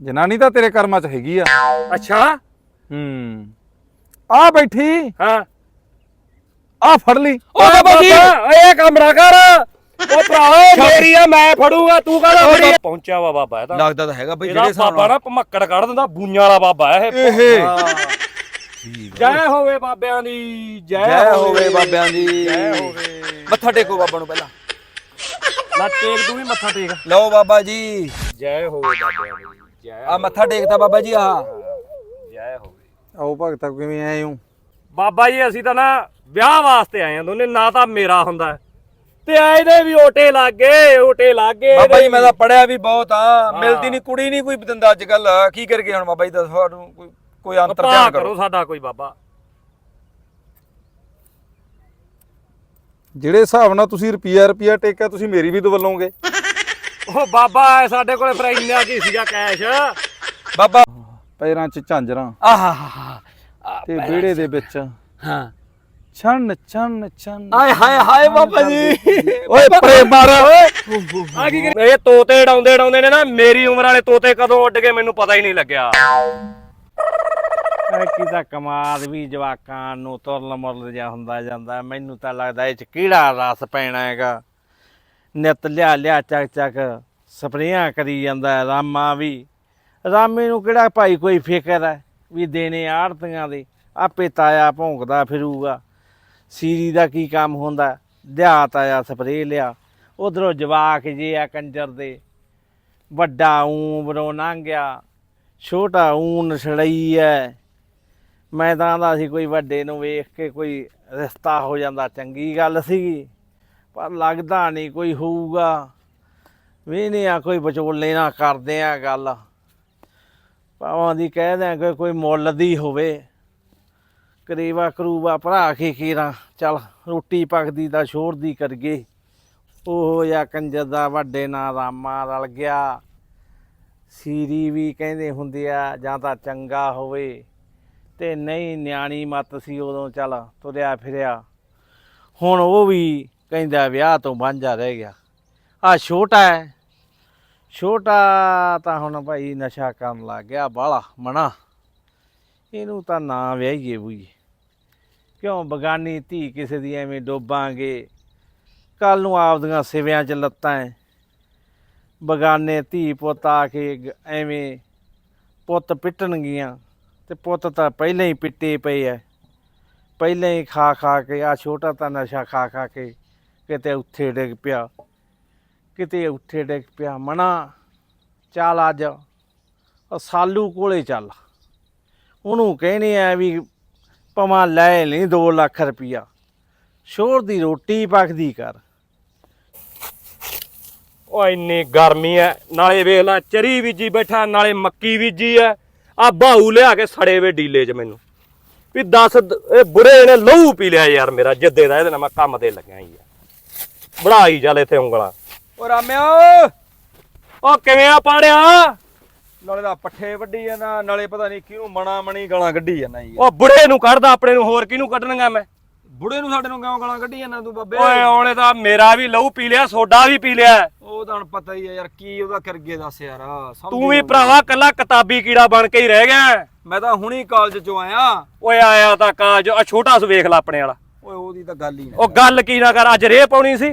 ਜਨਾਨੀ ਤਾਂ ਤੇਰੇ ਕਰਮਾਂ 'ਚ ਹੈਗੀ ਆ। ਅੱਛਾ। ਹੂੰ। ਆ ਬੈਠੀ। ਹਾਂ। ਆ ਫੜ ਲਈ। ਓ ਬਾਬਾ ਜੀ। ਇਹ ਕਮਰਾ ਕਰ। ਓ ਭਰਾਵਾ ਮੇਰੀ ਆ ਮੈਂ ਫੜੂਗਾ ਤੂੰ ਕਾਹਦਾ ਫੜੀ ਪਹੁੰਚਿਆ ਵਾ ਬਾਬਾ ਇਹ ਤਾਂ ਲੱਗਦਾ ਤਾਂ ਹੈਗਾ ਬਈ ਜਿਹੜੇ ਹਿਸਾਬ ਬਾਬਾ ਨਾ ਭਮੱਕੜ ਕੱਢ ਦਿੰਦਾ ਬੂਈਆਂ ਵਾਲਾ ਬਾਬਾ ਇਹ। ਜੈ ਹੋਵੇ ਬਾਬਿਆਂ ਦੀ ਜੈ ਜੈ ਹੋਵੇ ਬਾਬਿਆਂ ਦੀ। ਜੈ ਹੋਵੇ। ਮੱਥਾ ਟੇਕੋ ਬਾਬਾ ਨੂੰ ਪਹਿਲਾਂ। ਲੈ ਟੇਕ ਤੂੰ ਵੀ ਮੱਥਾ ਟੇਕ। ਲਓ ਬਾਬਾ ਜੀ। ਜੈ ਹੋਵੇ ਬਾਬਿਆਂ ਦੀ। ਜੈ ਆ ਮੱਥਾ ਟੇਕਤਾ ਬਾਬਾ ਜੀ ਆ ਜੈ ਹੋਵੇ ਆਓ ਭਗਤਾ ਕਿਵੇਂ ਆਏ ਹੋ? ਬਾਬਾ ਜੀ ਅਸੀਂ ਤਾਂ ਨਾ ਵਿਆਹ ਵਾਸਤੇ ਆਏ ਆ ਦੋਨੇ ਨਾ ਤਾਂ ਮੇਰਾ ਹੁੰਦਾ ਹੈ, ਤੇ ਇਹਦੇ ਵੀ ਓਟੇ ਲੱਗੇ ਓਟੇ ਲੱਗੇ ਬਾਬਾ ਜੀ ਮੈਂ ਤਾਂ ਪੜਿਆ ਵੀ ਬਹੁਤ ਆ। ਮਿਲਦੀ ਨਹੀਂ ਕੁੜੀ ਨਹੀਂ ਕੋਈ ਦਿੰਦਾ ਅੱਜ ਕੱਲ ਕੀ ਕਰਗੇ ਹੁਣ ਬਾਬਾ ਜੀ ਦੱਸੋ ਸਾਨੂੰ ਕੋਈ ਕੋਈ ਅੰਤਰ ਪਾ ਧਿਆਨ ਕਰੋ ਕਰੋ। ਸਾਡਾ ਕੋਈ ਬਾਬਾ। ਜਿਹੜੇ ਹਿਸਾਬ ਨਾਲ ਤੁਸੀਂ ਰੁਪਿਆ ਰੁਪਿਆ ਟੇਕਿਆ ਤੁਸੀਂ ਮੇਰੀ ਵੀ ਦਵਲੋਗੇ ਉਹ ਬਾਬਾ ਇਹ ਸਾਡੇ ਕੋਲੇ ਫਿਰ ਇੰਨਾ ਕੀ ਸੀਗਾ ਕੈਸ਼ ਬਾਬਾ। ਪੈਰਾਂ 'ਚ ਝਾਂਜਰਾਂ। ਤੇ ਵਿਹੜੇ ਦੇ ਵਿੱਚ। ਹਾਂ। ਛਣ ਛਣ ਛਣ ਆਏ ਹਾਏ ਹਾਏ ਬਾਬਾ ਜੀ। ਓਏ ਪਰੇ ਮਾਰ। ਓਏ। ਆ ਕੀ ਕਰੀ- ਇਹ ਤੋਤੇ ਡਾਉਂਦੇ ਡਾਉਂਦੇ ਨੇ ਨਾ ਮੇਰੀ ਉਮਰ ਵਾਲੇ ਤੋਤੇ ਕਦੋਂ ਉੱਡ ਗਏ ਮੈਨੂੰ ਪਤਾ ਹੀ ਨਹੀਂ ਲੱਗਿਆ। ਇਹ ਕੀ ਤਾਂ ਕਮਾਲ ਵੀ ਜਵਾਕਾਂ ਨੂੰ ਤੁਰਲ ਮੁਰਲ ਜਿਹਾ ਹੁੰਦਾ ਜਾਂਦਾ। ਮੈਨੂੰ ਤਾਂ ਲੱਗਦਾ ਇਹ ਚ ਕਿਹੜਾ ਰਸ ਪੈਣਾ ਹੈਗਾ। ਨਿਤ ਲਿਆ ਲਿਆ ਚੱਕ ਚੱਕ ਸਪਰੇਆਂ ਕਰੀ ਜਾਂਦਾ ਹੈ, ਰਾਮਾ ਵੀ। ਰਾਮੇ ਨੂੰ ਕਿਹੜਾ ਭਾਈ ਕੋਈ ਫਿਕਰ ਹੈ ਵੀ ਦੇਣੇ ਆੜਤੀਆਂ ਦੇ ਆਪੇ ਤਾਇਆ ਭੌਂਕਦਾ ਫਿਰੂਗਾ। ਸੀਰੀ ਦਾ ਕੀ ਕੰਮ ਹੁੰਦਾ ਲਿਆ ਤਾਇਆ ਸਪਰੇ ਲਿਆ ਉਧਰੋਂ ਜਵਾਕ ਜੇ ਆ ਕੰਜਰ ਦੇ। ਵੱਡਾ ਊਂ ਬਰੋ ਲੰਘਿਆ ਛੋਟਾ ਊਂ ਨਸੜਈ ਐ ਮੈਂ ਤਾਂ ਆਂਦਾ ਸੀ ਕੋਈ ਵੱਡੇ ਨੂੰ ਵੇਖ ਕੇ ਕੋਈ ਰਿਸ਼ਤਾ ਹੋ ਜਾਂਦਾ ਚੰਗੀ ਗੱਲ ਸੀਗੀ। ਪਰ ਲੱਗਦਾ ਨਹੀਂ ਕੋਈ ਹੋਊਗਾ। ਵੇਨੇ ਆ ਕੋਈ ਵਿਚੋਲੇ ਨਾ ਕਰਦੇ ਆ ਗੱਲ। ਭਾਵਾਂ ਦੀ ਕਹਿ ਆ ਕੋਈ ਮੁੱਲ ਦੀ ਹੋਵੇ। ਕਰੀਵਾ ਕਰੂਵਾ ਭਰਾ ਕੇ ਕੀਰਾ ਚੱਲ ਰੋਟੀ ਪੱਕਦੀ ਤਾਂ ਸ਼ੋਰ ਦੀ ਕਰਗੇ ਉਹ ਜਾਂ ਕੰਜਰ ਦਾ ਵੱਡੇ ਨਾਲ ਰਾਮਾ ਰਲ ਗਿਆ। ਸੀਰੀ ਵੀ ਕਹਿੰਦੇ ਹੁੰਦੇ ਆ, ਜਾਂ ਤਾਂ ਚੰਗਾ ਹੋਵੇ। ਤੇ ਨਹੀਂ ਨਿਆਣੀ ਮੱਤ ਸੀ ਉਦੋਂ ਚੱਲ ਤੁਰਿਆ ਫਿਰਿਆ। ਹੁਣ ਉਹ ਵੀ ਕਹਿੰਦਾ ਵਿਆਹ ਤੋਂ ਵਾਂਝਾ ਰਹਿ ਗਿਆ। ਆ ਛੋਟਾ ਹੈ। ਛੋਟਾ ਤਾਂ ਹੁਣ ਭਾਈ ਨਸ਼ਾ ਕਰਨ ਲੱਗ ਗਿਆ ਬਾਲਾ ਮਣਾ ਇਹਨੂੰ ਤਾਂ ਨਾ ਵਿਆਹੀਏ ਬੂਈ। ਕਿਉਂ ਬਗਾਨੀ ਧੀ ਕਿਸੇ ਦੀ ਐਵੇਂ ਡੋਬਾਂਗੇ? ਕੱਲ ਨੂੰ ਆਪਦੀਆਂ ਸਿਵਿਆਂ 'ਚ ਲੱਤਾਂ ਐ। ਬਗਾਨੇ ਧੀ ਪੁੱਤ ਆ ਕੇ ਗ- ਐਵੇਂ ਪੁੱਤ ਪਿੱਟਣਗੀਆਂ ਤੇ ਪੁੱਤ ਤਾਂ ਪਹਿਲਾਂ ਹੀ ਪਿੱਟੇ ਪਏ ਐ। ਪਹਿਲਾਂ ਹੀ ਖਾ ਖਾ ਕੇ ਆ ਛੋਟਾ ਤਾਂ ਨਸ਼ਾ ਖਾ ਖਾ ਕੇ ਕਿਤੇ ਉੱਥੇ ਡਿੱਗ ਪਿਆ, ਕਿਤੇ ਉੱਥੇ ਡਿੱਗ ਪਿਆ, ਮਨਾ, ਚੱਲ ਅੱਜ ਉਹ ਸਾਲੂ ਕੋਲੇ ਚੱਲ। ਉਹਨੂੰ ਕਹਿਣੇ ਆ ਵੀ ਪਮਾ ਲੈ ਲਈ 2 ਲੱਖ ਰੁਪਈਆ, ਸ਼ੋਰ ਦੀ ਰੋਟੀ ਪੱਕਦੀ ਕਰ। ਓ ਇੰਨੀ ਗਰਮੀ ਐ, ਨਾਲੇ ਵੇਖ ਲੈ, ਚਰੀ ਬੀਜੀ ਬੈਠਾ, ਨਾਲੇ ਮੱਕੀ ਬੀਜੀ ਐ ਆ ਬਾਹੂ ਲਿਆ ਕੇ ਸੜੇ ਵੇ ਡੀਲੇ 'ਚ ਮੈਨੂੰ। ਵੀ ਦੱਸ ਦ- ਇਹ ਬੁਰੇ ਨੇ, ਲਹੂ ਪੀ ਲਿਆ ਯਾਰ ਮੇਰਾ, ਜਿੱਦੇ ਦਾ ਇਹਦੇ ਨਾਲ ਮੈਂ ਕੰਮ ਤੇ ਲੱਗਿਆ ਹੀ ਆ ਬੜਾਈ ਚੱਲ ਇੱਥੇ ਉਂਗਲਾਂ। ਓ ਰਾਮਿਆ ਓ ਕਿਵੇਂ ਆ ਪਾੜਿਆ? ਨਾਲੇ ਦਾ ਪੱਠੇ ਵੱਢੀ ਜਾਂਦਾ ਨਾਲੇ ਪਤਾ ਨਹੀਂ ਕਿਹਨੂੰ ਮਣਾ ਮਣੀ ਗਾਲਾਂ ਕੱਢੀ ਜਾਂਦਾ ਯਾਰ ਓ ਬੁੜੇ ਨੂੰ ਕੱਢਦਾ ਆਪਣੇ ਨੂੰ ਹੋਰ ਕਿਹਨੂੰ ਕੱਢਣਗਾ ਮੈਂ? ਬੁੜੇ ਨੂੰ ਸਾਡੇ ਨੂੰ ਕਿਉਂ ਗਾਲਾਂ ਕੱਢੀ ਜਾਂਦਾ ਤੂੰ ਬਾਬੇ? ਓਏ ਉਹਨੇ ਤਾਂ ਮੇਰਾ ਵੀ ਲਹੂ ਪੀ ਲਿਆ ਸੋਡਾ ਵੀ ਪੀ ਲਿਆ। ਉਹ ਤਾਂ ਹੁਣ ਪਤਾ ਹੀ ਆ ਯਾਰ ਕੀ ਉਹਦਾ ਕਰਗੇ ਦੱਸ ਯਾਰ ਸਮਝ ਤੂੰ ਵੀ ਭਰਾਵਾ ਕੱਲਾ ਕਿਤਾਬੀ ਕੀੜਾ ਬਣ ਕੇ ਹੀ ਰਹਿ ਗਿਆ। ਮੈਂ ਤਾਂ ਹੁਣੀ ਕਾਲਜ ਚੋਂ ਆਇਆ। ਓਏ ਆਇਆ ਤਾਂ ਕਾਜ ਆ ਛੋਟਾ ਸੋ ਵੇਖ ਲੈ ਆਪਣੇ ਵਾਲਾ। ਓਏ ਉਹਦੀ ਤਾਂ ਗੱਲ ਹੀ ਉਹ ਗੱਲ ਕੀ ਨਾ ਕਰ ਅੱਜ ਰੇਹ ਪਾਉਣੀ ਸੀ।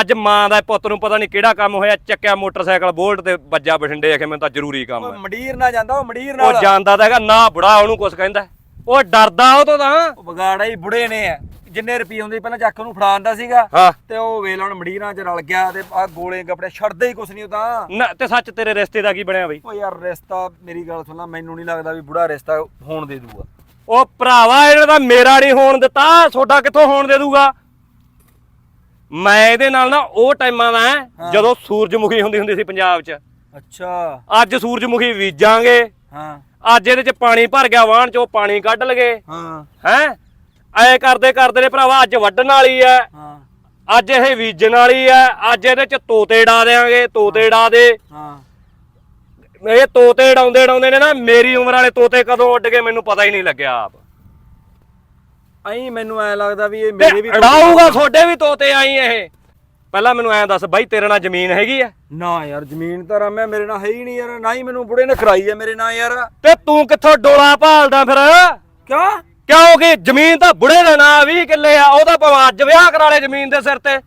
ਅੱਜ ਮਾਂ ਦਾ ਪੁੱਤ ਨੂੰ ਪਤਾ ਨਹੀਂ ਕਿਹੜਾ ਕੰਮ ਹੋਇਆ ਚੱਕਿਆ ਮੋਟਰਸਾਈਕਲ ਬੋਲਟ ਤੇ ਵੱਜਾ ਬਠਿੰਡੇ ਆਖੇ ਮੈਨੂੰ ਤਾਂ ਜ਼ਰੂਰੀ ਕੰਮ ਓਏ ਹੈ। ਮੰਡੀਰ ਨਾ ਜਾਂਦਾ ਉਹ ਮੰਡੀਰ ਉਹ ਨਾਲ ਜਾਂਦਾ ਤਾਂ ਹੈਗਾ ਨਾ ਬੁੜਾ ਉਹਨੂੰ ਕੁਛ ਕਹਿੰਦਾ। ਉਹ ਡਰਦਾ ਉਹ ਤੋਂ ਤਾਂ। ਉਹ ਵਿਗਾੜਾ ਹੀ ਬੁੜੇ ਨੇ ਆ। ਜਿੰਨੇ ਰੁਪਏ ਹੁੰਦੇ ਸੀ ਪਹਿਲਾਂ ਚੱਕ ਨੂੰ ਫੜਾ ਦਿੰਦਾ ਸੀਗਾ। ਹਾਂ। ਤੇ ਉਹ ਵੇਲ ਹੁਣ ਮੰਡੀਰਾਂ 'ਚ ਰਲ ਗਿਆ ਤੇ ਆ ਗੋਲੇ ਕੱਪੜੇ ਛੱਡਦੇ ਹੀ ਕੁਛ ਨਹੀਂ ਉਹ ਤਾਂ। ਨਾ ਤੇ ਸੱਚ ਤੇਰੇ ਰਿਸ਼ਤੇ ਦਾ ਕੀ ਬਣਿਆ ਬਈ? ਓ ਯਾਰ ਰਿਸ਼ਤਾ ਮੇਰੀ ਗੱਲ ਸੁਣ ਲੈ ਮੈਨੂੰ ਨਹੀਂ ਲੱਗਦਾ ਵੀ ਬੁੜਾ ਰਿਸ਼ਤਾ ਹੋਣ ਦੇ ਦੂਗਾ ਉਹ ਭਰਾਵਾ ਇਹਨੇ ਤਾਂ ਮੇਰਾ ਨਹੀਂ ਹੋਣ ਦਿੱਤਾ ਤੁਹਾਡਾ ਕਿੱਥੋਂ ਹੋਣ ਦੇ ਦੂਗਾ? ਮੈਂ ਇਹਦੇ ਨਾਲ ਨਾ ਉਹ ਟਾਈਮਾਂ ਦਾ ਹੈ ਜਦੋਂ ਸੂਰਜਮੁਖੀ ਹੁੰਦੀ ਹੁੰਦੀ ਸੀ ਪੰਜਾਬ 'ਚ। ਅੱਛਾ। ਅੱਜ ਸੂਰਜਮੁਖੀ ਬੀਜਾਂਗੇ। ਹਾਂ। ਅੱਜ ਇਹਦੇ 'ਚ ਪਾਣੀ ਭਰ ਗਿਆ ਵਾਹਣ 'ਚ ਉਹ ਪਾਣੀ ਕੱਢ ਲਗੇ। ਹਾਂ। ਹੈ? ਐ ਕਰਦੇ ਕਰਦੇ ਨੇ ਭਰਾਵਾ ਅੱਜ ਵੱਢਣ ਵਾਲੀ ਐ। ਹਾਂ। ਅੱਜ ਇਹ ਬੀਜਣ ਵਾਲੀ ਐ। ਅੱਜ ਇਹਦੇ 'ਚ ਤੋਤੇ ਡਾ ਦੇਾਂਗੇ ਤੋਤੇ ਡਾ ਦੇ। ਹਾਂ। ਇਹ ਤੋਤੇ ਡਾਉਂਦੇ ਡਾਉਂਦੇ ਨੇ ਨਾ ਮੇਰੀ ਉਮਰ ਵਾਲੇ ਤੋਤੇ ਕਦੋਂ ਉੱਡ ਗਏ ਮੈਨੂੰ ਪਤਾ ਹੀ ਨਹੀਂ ਲੱਗਿਆ ਆਪ। ਐਂ ਮੈਨੂੰ ਐ ਲੱਗਦਾ ਵੀ ਇਹ ਮੇਰੇ ਵੀ ਤੇ ਡਾਊਗਾ ਤੁਹਾਡੇ ਵੀ ਤੋਤੇ ਆਈ ਇਹ। ਪਹਿਲਾਂ ਮੈਨੂੰ ਐਂ ਦੱਸ ਬਾਈ ਤੇਰੇ ਨਾਲ ਜ਼ਮੀਨ ਹੈਗੀ ਆ? ਨਾ ਯਾਰ ਜ਼ਮੀਨ ਤਾਂ ਰਾਮਿਆ ਮੇਰੇ ਨਾਲ ਹੈ ਹੀ ਨਹੀਂ ਯਾਰ ਨਾ ਹੀ ਮੈਨੂੰ ਬੁੜੇ ਨੇ ਕਰਾਈ ਹੈ ਮੇਰੇ ਨਾਲ ਯਾਰ। ਤੇ ਤੂੰ ਕਿੱਥੋਂ ਡੋਲਾ ਭਾਲਦਾ ਫਿਰ? ਕਿਉਂ? ਕਿਉਂਕਿ ਜ਼ਮੀਨ ਤਾਂ ਬੁੜੇ ਦੇ ਨਾਂ 20 ਕਿੱਲੇ ਆ ਉਹਦਾ ਭਾਵੇਂ ਅੱਜ ਵਿਆਹ ਕਰਾ ਲੈ ਜ਼ਮੀਨ ਦੇ ਸਿਰ ਤੇ।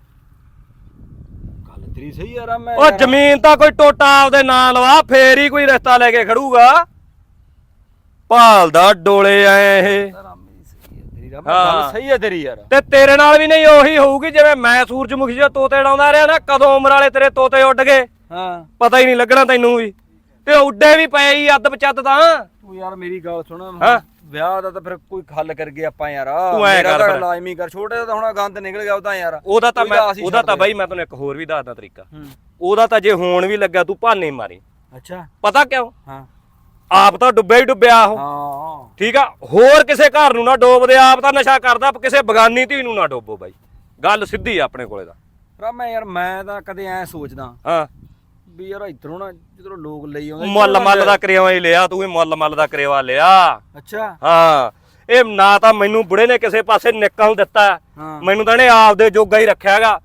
ਤੇਰੀ ਸਹੀ ਯਾਰ ਰਾਮਿਆ ਉਹ ਜ਼ਮੀਨ ਤਾਂ ਕੋਈ ਟੋਟਾ ਆਪਦੇ ਨਾਂ ਲਵਾ ਫੇਰ ਹੀ ਕੋਈ ਰਿਸ਼ਤਾ ਲੈ ਕੇ ਖੜੂਗਾ। ਭਾਲਦਾ ਡੋਲੇ ਆਏ ਇਹ। ਹਾਂ। ਗੱਲ ਸਹੀ ਹੈ ਤੇਰੀ ਯਾਰ। ਤੇ ਤੇਰੇ ਨਾਲ ਵੀ ਨਹੀਂ ਉਹੀ ਹੋਊਗੀ ਜਿਵੇਂ ਮੈਂ ਸੂਰਜਮੁਖੀ ਜਿਹਾ ਤੋਤੇ ਉਡਾਉਂਦਾ ਰਿਹਾ ਨਾ ਕਦੋਂ ਉਮਰ ਵਾਲੇ ਤੇਰੇ ਤੋਤੇ ਉੱਡ ਗਏ? ਹਾਂ। ਪਤਾ ਹੀ ਨਹੀਂ ਲੱਗਣਾ ਤੈਨੂੰ ਵੀ। ਤੇ ਉੱਡੇ ਵੀ ਪਏ ਹੀ ਅੱਧ ਬਚੱਤ ਤਾਂ। ਤੂੰ ਯਾਰ ਮੇਰੀ ਗੱਲ ਸੁਣ ਹਾਂ। ਵਿਆਹ ਦਾ ਤਾਂ ਫਿਰ ਕੋਈ ਹੱਲ ਕਰ ਗਏ ਆਪਾਂ ਯਾਰ। ਤੂੰ ਐਂ ਮੇਰਾ ਕਰ ਤਾਂ ਫਿਰ। ਲਾਜ਼ਮੀ ਕਰ ਛੋਟੇ ਦਾ ਤਾਂ ਹੁਣ ਗੰਦ ਨਿਕਲ ਗਿਆ ਉਹਦਾ ਯਾਰ। ਉਹਦਾ ਤਾਂ ਮੈਂ ਉਹਦਾ ਛੱਡ ਤਾਂ। ਬਾਈ ਮੈਂ ਤੈਨੂੰ ਇੱਕ ਹੋਰ ਵੀ ਦੱਸਦਾ ਤਰੀਕਾ। ਹੂੰ। ਉਹਦਾ ਤਾਂ ਜੇ ਹੋਣ ਵੀ ਲੱਗਾ ਤੂੰ ਭਾਨੇ ਮਾਰੀ। ਅੱਛਾ। ਪਤਾ ਕਿਉਂ? ਹਾਂ। ਆਪ ਤਾਂ ਡੁੱਬਿਆ ਹੀ ਡੁੱਬਿਆ ਉਹ। ਹਾਂ। ਠੀਕ ਆ? ਹੋਰ ਕਿਸੇ ਘਰ ਨੂੰ ਨਾ ਡੋਬਦੇ ਆਪ ਤਾਂ ਨਸ਼ਾ ਕਰਦਾ ਕਿਸੇ ਬਗਾਨੀ ਧੀ ਨੂੰ ਨਾ ਡੋਬੋ ਬਾਈ। ਗੱਲ ਸਿੱਧੀ ਆ ਆਪਣੇ ਕੋਲੇ ਦਾ ਰਾਮਾ ਯਾਰ ਮੈਂ ਤਾਂ ਕਦੇ ਐ ਸੋਚਦਾ ਹਾਂ। ਵੀ ਯਾਰ ਇਧਰੋਂ ਨਾ ਜਿੱਧਰੋਂ ਲੋਕ ਲਈ ਆਉਂਦੇ ਮੁੱਲ ਮੱਲ ਦਾ ਕਰੇਵਾ ਹੀ ਲਿਆ ਤੂੰ ਵੀ ਮੁੱਲ ਮੱਲ ਦਾ ਕਰੇਵਾ ਲਿਆ। ਅੱਛਾ। ਹਾਂ ਇਹ ਨਾ ਤਾਂ ਮੈਨੂੰ ਬੁੜੇ ਨੇ ਕਿਸੇ ਪਾਸੇ ਨਿਕਲ ਦਿੱਤਾ। ਮੈਨੂੰ ਤਾਂ ਇਹਨੇ ਆਪਦੇ ਜੋਗਾ ਹੀ ਰੱਖਿਆਗਾ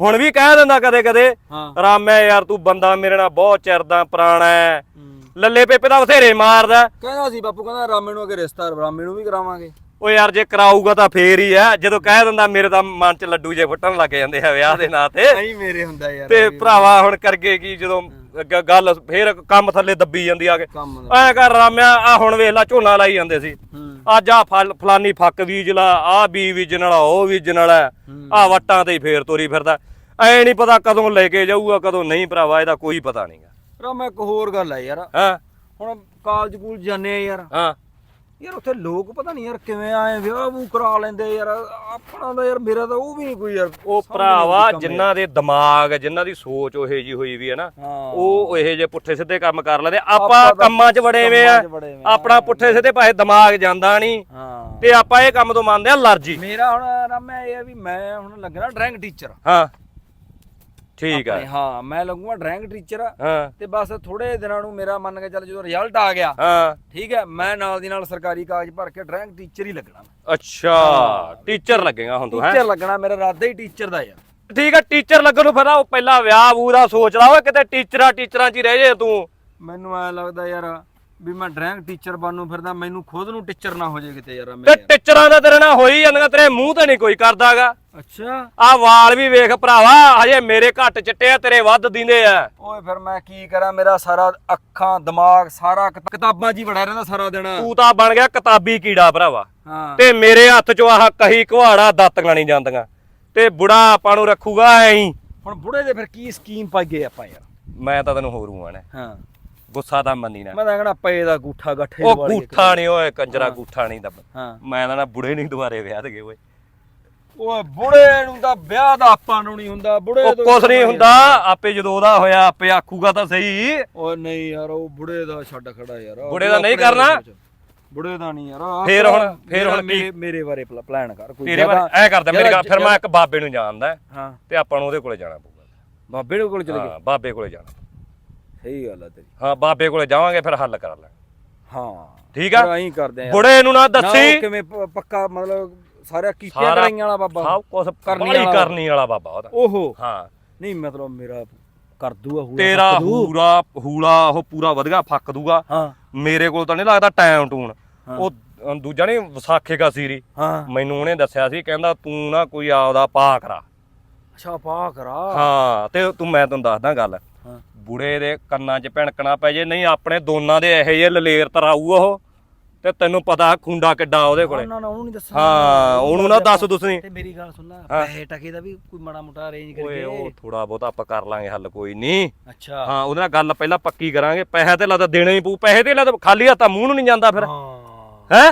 ਹੁਣ ਵੀ ਕਹਿ ਦਿੰਦਾ ਕਦੇ ਕਦੇ ਹਾਂ। ਰਾਮੈ ਯਾਰ ਤੂੰ ਬੰਦਾ ਮੇਰੇ ਨਾਲ ਬਹੁਤ ਚਿਰ ਦਾ ਪੁਰਾਣਾ ਹੂੰ। ਲੱਲੇ ਪੇਪੇ ਦਾ ਬਥੇਰੇ ਮਾਰਦਾ। ਕਹਿੰਦਾ ਸੀ ਬਾਪੂ ਕਹਿੰਦਾ ਰਾਮੇ ਨੂੰ ਅਗੇ ਰਿਸ਼ਤਾ ਰਾਮੇ ਨੂੰ ਵੀ ਕਰਾਵਾਂਗੇ। ਓ ਯਾਰ ਜੇ ਕਰਾਊਗਾ ਤਾਂ ਫੇਰ ਹੀ ਆ। ਜਦੋਂ ਕਹਿ ਦਿੰਦਾ ਮੇਰੇ ਤਾਂ ਮਨ 'ਚ ਲੱਡੂ ਜੇ ਫੁੱਟਣ ਲੱਗ ਜਾਂਦੇ ਆ ਵਿਆਹ ਦੇ ਨਾਂ ਤੇ। ਨਹੀਂ ਮੇਰੇ ਹੁੰਦਾ ਯਾਰ। ਤੇ ਭਰਾਵਾ ਹੁਣ ਕਰਗੇ ਕੀ ਜਦੋਂ ਗੱਲ ਫੇਰ ਕੰਮ ਥੱਲੇ ਦੱਬੀ ਜਾਂਦੀ ਆ ਕੇ। ਐ ਕਰ ਰਾਮਿਆ ਆ ਹੁਣ ਵੇਖ ਲਾ ਝੋਨਾ ਲਾਈ ਜਾਂਦੇ ਸੀ। ਅੱਜ ਆ ਫਲ ਫਲਾਨੀ ਫੱਕ ਬੀਜ ਲਾ ਆ ਬੀ ਬੀਜਣ ਵਾਲਾ ਉਹ ਬੀਜਣ ਵਾਲਾ। ਆ ਵਟਾਂ ਤੇ ਹੀ ਫੇਰ ਤੋਰੀ ਫਿਰਦਾ। ਐ ਨਹੀਂ ਪਤਾ ਕਦੋਂ ਲੈ ਕੇ ਜਾਊਗਾ ਕਦੋਂ ਨਹੀਂ ਭਰਾਵਾ ਇਹਦਾ ਕੋਈ ਪਤਾ ਨਹੀਂਗਾ ਰਾਮਾ ਇੱਕ ਹੋਰ ਗੱਲ ਹੈ ਯਾਰ। ਹਾਂ? ਹੁਣ ਕਾਲਜ ਕੂਲ ਜਾਂਦੇ ਆ ਯਾਰ। ਹਾਂ। ਯਾਰ ਉੱਥੇ ਲੋਕ ਪਤਾ ਨਹੀਂ ਯਾਰ ਕਿਵੇਂ ਆਏ ਵਿਆਹ ਵੂ ਕਰਾ ਲੈਂਦੇ ਯਾਰ ਆਪਣਾ ਤਾਂ ਯਾਰ ਮੇਰਾ ਤਾਂ ਉਹ ਵੀ ਨਹੀਂ ਕੋਈ ਯਾਰ ਉਹ ਭਰਾਵਾ ਜਿਨ੍ਹਾਂ ਦੇ ਦਿਮਾਗ ਜਿਨ੍ਹਾਂ ਦੀ ਸੋਚ ਉਹੇ ਜੀ ਹੋਈ ਵੀ ਹੈ ਨਾ ਉਹ ਇਹੇ ਜੇ ਪੁੱਠੇ ਸਿੱਧੇ ਕੰਮ ਕਰ ਲੈਂਦੇ। ਆਪਾਂ ਕੰਮਾਂ 'ਚ ਵੜੇ ਵੇ ਆ। ਆਪਣਾ ਪੁੱਠੇ ਸਿੱਧੇ ਪਾਸੇ ਦਿਮਾਗ ਜਾਂਦਾ ਨਹੀਂ। ਤੇ ਆਪਾਂ ਇਹ ਕੰਮ ਤੋਂ ਮੰਨਦੇ ਆ ਅਲਰਜੀ। ਮੇਰਾ ਹੁਣ ਰਾਮਾ ਇਹ ਆ ਵੀ ਮੈਂ ਹੁਣ ਲੱਗਣਾ ਡਰਾਇੰਗ ਟੀਚਰ। ਹਾਂ। ਠੀਕ ਆ। ਹਾਂ ਮੈਂ ਲੱਗੂਗਾ ਡਰਾਇੰਗ ਟੀਚਰ ਹਾਂ। ਤੇ ਬਸ ਥੋੜੇ ਦਿਨਾਂ ਨੂੰ ਮੇਰਾ ਮੰਨ ਕੇ ਚੱਲ ਜਦੋਂ ਰਿਜ਼ਲਟ ਆ ਗਿਆ ਹਾਂ। ਠੀਕ ਹੈ ਮੈਂ ਨਾਲ ਦੀ ਨਾਲ ਸਰਕਾਰੀ ਕਾਗਜ਼ ਭਰ ਕੇ ਡਰਾਇੰਗ ਟੀਚਰ ਹੀ ਲੱਗਣਾ। ਅੱਛਾ ਟੀਚਰ ਲੱਗੇਗਾ ਹੁਣ ਤੂੰ ਹੈ? ਟੀਚਰ ਲੱਗਣਾ ਮੇਰਾ ਇਰਾਦਾ ਹੀ ਟੀਚਰ ਦਾ ਯਾਰ ਠੀਕ ਆ ਟੀਚਰ ਲੱਗਣ ਨੂੰ ਫਿਰ ਉਹ ਪਹਿਲਾਂ ਵਿਆਹ ਵੂ ਦਾ ਸੋਚ ਲਾ ਓਏ ਕਿਤੇ ਟੀਚਰਾਂ ਟੀਚਰਾਂ 'ਚ ਹੀ ਰਹਿ ਜੇ ਤੂੰ। ਮੈਨੂੰ ਐ ਲੱਗਦਾ ਯਾਰ ਵੀ ਮੈਂ ਡਰਾਇੰਗ ਟੀਚਰ ਬਣੂ ਫਿਰਦਾ ਮੈਨੂੰ ਖੁਦ ਨੂੰ ਟੀਚਰ ਨਾ ਹੋ ਜਾਏ ਕਿਤੇ ਯਾਰ ਤੇ ਮੇਰੇ ਟੀਚਰਾਂ ਦਾ ਤੇਰੇ ਨਾਲ ਹੋ ਹੀ ਜਾਂਦੀਆਂ ਤੇਰੇ ਮੂੰਹ ਤੇ ਨਹੀਂ ਕੋਈ ਕਰਦਾਗਾ। ਅੱਛਾ। ਆ ਵਾਲ ਵੀ ਵੇਖ ਭਰਾਵਾ ਹਜੇ ਮੇਰੇ ਘੱਟ ਚਿੱਟੇ ਆ ਤੇਰੇ ਵੱਧ ਦਿੰਦੇ ਆ। ਓਏ ਫਿਰ ਮੈਂ ਕੀ ਕਰਾਂ ਮੇਰਾ ਸਾਰਾ ਅੱਖਾਂ ਦਿਮਾਗ ਸਾਰਾ ਕਿਤਾ- ਕਿਤਾਬਾਂ 'ਚ ਹੀ ਵੜਿਆ ਰਹਿੰਦਾ ਸਾਰਾ ਦਿਨ। ਤੂੰ ਤਾਂ ਬਣ ਗਿਆ ਕਿਤਾਬੀ ਕੀੜਾ ਭਰਾਵਾ। ਹਾਂ। ਤੇ ਮੇਰੇ ਹੱਥ 'ਚੋਂ ਆਹ ਕਹੀ ਕੁਹਾੜਾ ਦਾਤੀਆਂ ਨਹੀਂ ਜਾਂਦੀਆਂ। ਤੇ ਬੁੜਾ ਆਪਾਂ ਨੂੰ ਰੱਖੂਗਾ ਐਂ ਹੁਣ ਬੁੜੇ ਦੇ ਫਿਰ ਕੀ ਸਕੀਮ ਪਾਈਏ ਆਪਾਂ ਯਾਰ? ਮੈਂ ਤਾਂ ਤੈਨੂੰ ਹੋਰ ਹੂੰ ਨੇ। ਹਾਂ। ਗੁੱਸਾ ਤਾਂ ਮੰਨੀ ਨਾ। ਮੈਂ ਤਾਂ ਕਹਣਾ ਪਏ ਦਾ ਗੂਠਾ ਗੱਠੇ ਉਹ। ਗੂਠਾ ਨਹੀਂ ਓਏ ਕੰਜਰਾ ਗੂਠਾ ਨਹੀਂ ਹਾਂ। ਮੈਂ ਤਾਂ ਨਾ ਬੁੜੇ ਨਹੀਂ ਦੁਬਾਰੇ ਵਿਆਹ ਦੇਗੇ ਓਏ। ਓਏ ਬੁੜੇ ਨੂੰ ਤਾਂ ਵਿਆਹ ਦਾ ਆਪਾਂ ਨੂੰ ਨਹੀਂ ਹੁੰਦਾ ਬੁੜੇ ਤੋਂ ਕੁਛ ਨਹੀਂ ਹੁੰਦਾ ਆਪੇ ਜਦੋਂ ਉਹਦਾ ਹੋਇਆ ਆਪੇ ਆਖੂਗਾ ਤਾਂ ਸਹੀ। ਓਏ ਨਹੀਂ ਯਾਰ ਉਹ ਬੁੜੇ ਦਾ ਛੱਡ ਖੜਾ ਯਾਰ। ਬੁੜੇ ਦਾ ਨਹੀਂ ਕਰਨਾ? ਬੁੜੇ ਦਾ ਨਹੀਂ ਯਾਰ ਫੇਰ ਹੁਣ- ਫੇਰ ਹੁਣ ਮੇਰਾ- ਕੀ? ਮੇਰੇ- ਬਾਰੇ ਪਲਾਨ ਕਰ ਕੋਈ ਤੇਰੇ ਬਾਰੇ ਐ ਕਰਦਾ ਮੇਰੀ ਫਿਰ ਮੈਂ ਇੱਕ ਬਾਬੇ ਨੂੰ ਜਾਣਦਾ ਹਾਂ। ਤੇ ਆਪਾਂ ਨੂੰ ਉਹਦੇ ਕੋਲੇ ਜਾਣਾ ਪਊਗਾ। ਬਾਬੇ ਦੇ ਕੋਲ ਚਲੇ ਗਏ? ਬਾਬੇ ਕੋਲੇ ਜਾਣਾ ਸਹੀ ਗੱਲ ਆ ਤੇਰੀ। ਹਾਂ ਬਾਬੇ ਕੋਲੇ ਜਾਵਾਂਗੇ ਫਿਰ ਹੱਲ ਕਰ ਲਾਂਗੇ। ਹਾਂ। ਠੀਕ ਆ? ਐਂ ਕਰਦੇ ਆ। ਬੁੜੇ ਨੂੰ ਨਾ ਦੱਸੀ। ਕਿਵੇਂ ਪੱਕਾ ਮਤਲਬ ਸਾਰਾ ਕੀਤੀਆਂ ਕਰਾਈਆਂ ਵਾਲਾ ਬਾਬਾ ਸਭ ਕੁਝ ਕਰਨੀ ਕਰਨੀ ਵਾਲਾ। ਕਰਨੀ ਵਾਲਾ ਬਾਬਾ ਉਹਦਾ ਓਹੋ। ਹਾਂ। ਨਹੀਂ ਮਤਲਬ ਮੇਰਾ ਕਰ ਦੂਗਾ ਹੂੜਾ ਤੇਰਾ। ਹੂਰਾ ਹੂਲਾ ਉਹ ਪੂਰਾ ਵਧੀਆ ਫੱਕ ਦੂਗਾ। ਹਾਂ। ਮੇਰੇ ਕੋਲ ਤਾਂ ਨਹੀਂ ਲੱਗਦਾ ਟਾਈਮ ਟੂਨ। ਉਹ ਦੂਜਾ ਨਹੀਂ ਵਿਸਾਖੇ ਦਾ ਸੀਰੀ। ਹਾਂ। ਮੈਨੂੰ ਉਹਨੇ ਦੱਸਿਆ ਸੀ ਕਹਿੰਦਾ ਤੂੰ ਨਾ ਕੋਈ ਆਪਦਾ ਪਾ ਕਰਾ। ਅੱਛਾ ਪਾ ਕਰਾ। ਹਾਂ ਤੇ ਤੂੰ ਮੈਂ ਤੈਨੂੰ ਦੱਸਦਾ ਗੱਲ। ਬੁੜੇ ਦੇ ਕੰਨਾਂ 'ਚ ਭਿਣਕਣਾ ਪੈ ਜੇ। ਨਹੀਂ ਆਪਣੇ ਦੋਨਾਂ ਦੇ ਇਹੋ ਜਿਹੇ ਲਲੇਰ ਤਰਾਊ ਉਹ। ਤੇ ਤੈਨੂੰ ਪਤਾ ਖੁੰਡਾ ਕਿੱਡਾ ਉਹਦੇ ਕੋਲੇ। ਨਾ ਨਾ ਉਹਨੂੰ ਨਹੀਂ ਦੱਸਣਾ। ਹਾਂ ਉਹਨੂੰ ਨਾ ਦੱਸ ਤੁਸੀਂ। ਤੇ ਮੇਰੀ ਗੱਲ ਸੁਣਨਾ। ਪੈਸੇ ਟਕੇ ਦਾ ਵੀ ਕੋਈ ਮਾੜਾ ਮੋਟਾ ਅਰੇਂਜ ਓਏ ਕਰਕੇ ਉਹ ਥੋੜਾ ਬਹੁਤਾ ਆਪਾਂ ਕਰ ਲਾਂਗੇ ਹੱਲ ਕੋਈ ਨਹੀਂ। ਅੱਛਾ। ਹਾਂ ਉਹਦੇ ਨਾਲ ਗੱਲ ਪਹਿਲਾਂ ਪੱਕੀ ਕਰਾਂਗੇ। ਪੈਸੇ ਤੇ ਤਾਂ ਦੇਣੇ ਹੀ ਪਊ। ਪੈਸੇ ਤੇ ਤਾਂ ਖਾਲੀ ਹੱਥਾਂ ਮੂੰਹ ਨੂੰ ਨਹੀਂ ਜਾਂਦਾ ਫਿਰ। ਹਾਂ। ਹੈ?